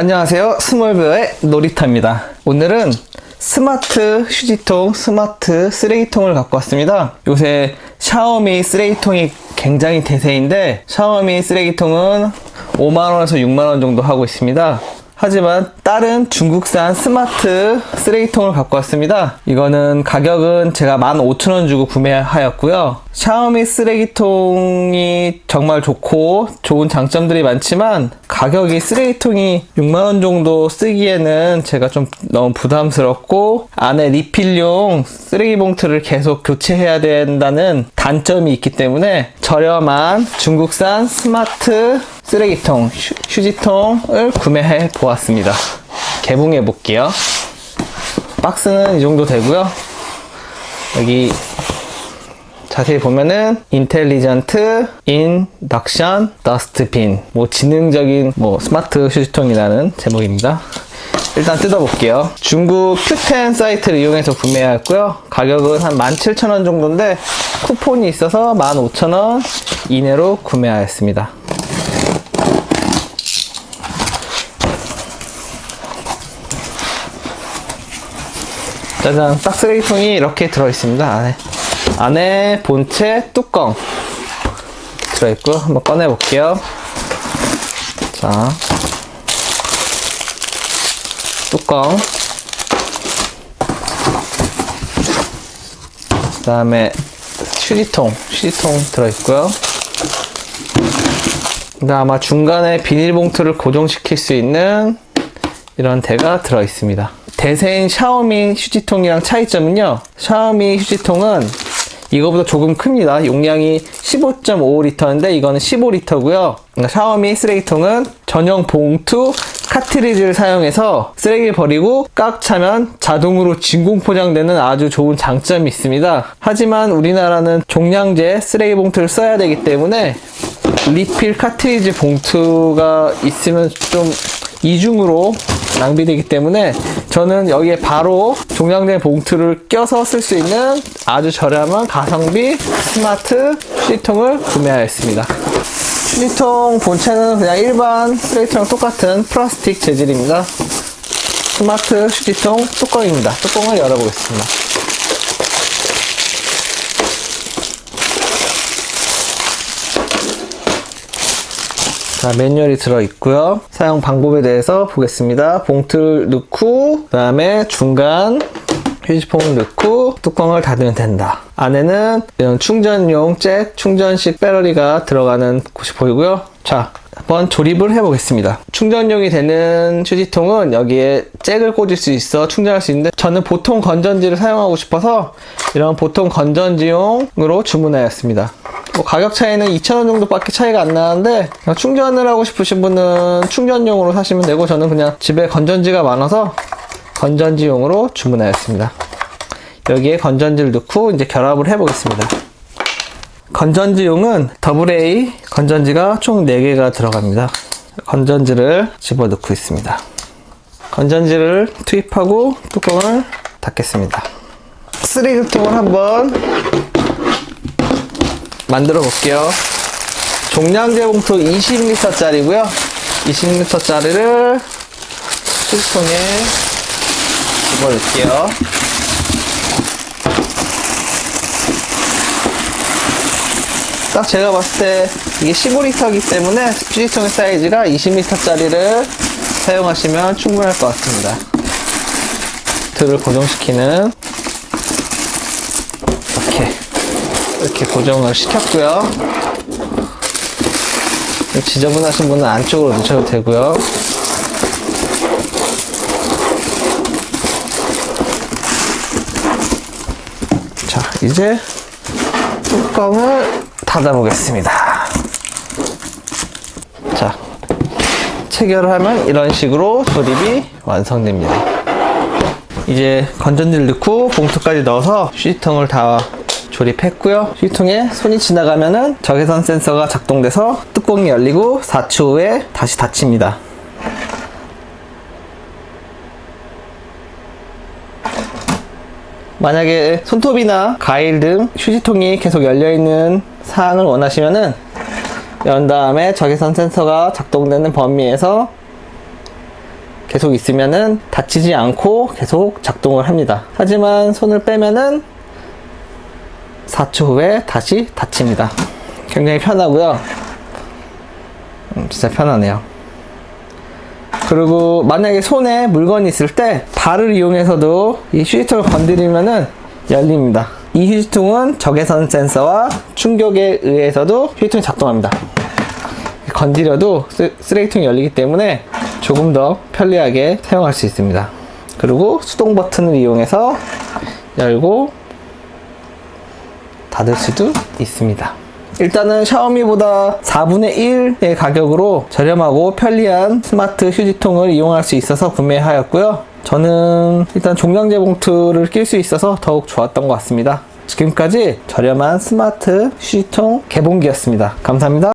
안녕하세요. 스몰베어의 놀이터입니다. 오늘은 스마트 휴지통, 스마트 쓰레기통을 갖고 왔습니다. 요새 샤오미 쓰레기통이 굉장히 대세인데 샤오미 쓰레기통은 5만원에서 6만원 정도 하고 있습니다. 하지만 다른 중국산 스마트 쓰레기통을 갖고 왔습니다. 이거는 가격은 제가 15,000원 주고 구매하였고요. 샤오미 쓰레기통이 정말 좋고 좋은 장점들이 많지만 가격이 쓰레기통이 6만원 정도 쓰기에는 제가 좀 너무 부담스럽고 안에 리필용 쓰레기 봉투를 계속 교체해야 된다는 단점이 있기 때문에 저렴한 중국산 스마트 쓰레기통, 휴, 휴지통을 구매해 보았습니다. 개봉해 볼게요. 박스는 이 정도 되고요. 여기 자세히 보면은 인텔리전트 인덕션 더스트빈 뭐 지능적인 뭐 스마트 휴지통이라는 제목입니다. 일단 뜯어볼게요. 중국 q10 사이트를 이용해서 구매하였고요. 가격은 한 17,000원 정도인데 쿠폰이 있어서 15,000원 이내로 구매하였습니다. 짜잔, 딱 쓰레기통이 이렇게 들어있습니다. 안에. 안에 본체 뚜껑 들어있고, 한번 꺼내 볼게요. 자. 뚜껑. 그 다음에 휴지통, 휴지통 들어있고요. 근데 아마 중간에 비닐봉투를 고정시킬 수 있는 이런 대가 들어있습니다. 대세인 샤오미 휴지통이랑 차이점은요. 샤오미 휴지통은 이거보다 조금 큽니다. 용량이 15.5리터인데 이거는 15리터고요. 샤오미 쓰레기통은 전용 봉투 카트리지를 사용해서 쓰레기를 버리고 깍 차면 자동으로 진공 포장되는 아주 좋은 장점이 있습니다. 하지만 우리나라는 종량제 쓰레기 봉투를 써야 되기 때문에 리필 카트리지 봉투가 있으면 좀 이중으로 낭비되기 때문에 저는 여기에 바로 종량제 봉투를 껴서 쓸 수 있는 아주 저렴한 가성비 스마트 휴지통을 구매하였습니다. 휴지통 본체는 그냥 일반 쓰레기통랑 똑같은 플라스틱 재질입니다. 스마트 휴지통 뚜껑입니다. 뚜껑을 열어보겠습니다. 자, 매뉴얼이 들어있고요. 사용 방법에 대해서 보겠습니다. 봉투를 넣고 그 다음에 중간 휴지통을 넣고 뚜껑을 닫으면 된다. 안에는 이런 충전용 잭 충전식 배터리가 들어가는 곳이 보이고요. 자, 한번 조립을 해보겠습니다. 충전용이 되는 휴지통은 여기에 잭을 꽂을 수 있어 충전할 수 있는데 저는 보통 건전지를 사용하고 싶어서 이런 보통 건전지용으로 주문하였습니다. 뭐 가격 차이는 2,000원 정도밖에 차이가 안 나는데 충전을 하고 싶으신 분은 충전용으로 사시면 되고 저는 그냥 집에 건전지가 많아서 건전지용으로 주문하였습니다. 여기에 건전지를 넣고 이제 결합을 해보겠습니다. 건전지용은 AA 건전지가 총 4개가 들어갑니다. 건전지를 집어넣고 있습니다. 건전지를 투입하고 뚜껑을 닫겠습니다. 쓰레기통을 한번 만들어 볼게요. 종량제 봉투 20리터짜리고요. 20리터짜리를 휴지통에 집어넣을게요. 딱 제가 봤을 때 이게 15리터이기 때문에 휴지통의 사이즈가 20리터짜리를 사용하시면 충분할 것 같습니다. 들을 고정시키는 이렇게 이렇게 고정을 시켰고요. 지저분하신 분은 안쪽으로 넣으셔도 되고요. 자, 이제 뚜껑을 닫아 보겠습니다. 자, 체결을 하면 이런 식으로 조립이 완성됩니다. 이제 건전지를 넣고 봉투까지 넣어서 휴지통을 다 조립했고요. 휴지통에 손이 지나가면은 적외선 센서가 작동돼서 뚜껑이 열리고 4초 후에 다시 닫힙니다. 만약에 손톱이나 가일 등 휴지통이 계속 열려있는 사항을 원하시면은 연 다음에 적외선 센서가 작동되는 범위에서 계속 있으면은 다치지 않고 계속 작동을 합니다. 하지만 손을 빼면은 4초 후에 다시 닫힙니다. 굉장히 편하고요. 음, 진짜 편하네요. 그리고 만약에 손에 물건이 있을 때 발을 이용해서도 이 휴지통을 건드리면은 열립니다. 이 휴지통은 적외선 센서와 충격에 의해서도 휴지통이 작동합니다. 건드려도 쓰- 쓰레기통이 열리기 때문에 조금 더 편리하게 사용할 수 있습니다. 그리고 수동 버튼을 이용해서 열고 닫을 수도 있습니다. 일단은 샤오미보다 4분의 1의 가격으로 저렴하고 편리한 스마트 휴지통을 이용할 수 있어서 구매하였고요. 저는 일단 종량제 봉투를 낄 수 있어서 더욱 좋았던 것 같습니다. 지금까지 저렴한 스마트 휴지통 개봉기였습니다. 감사합니다.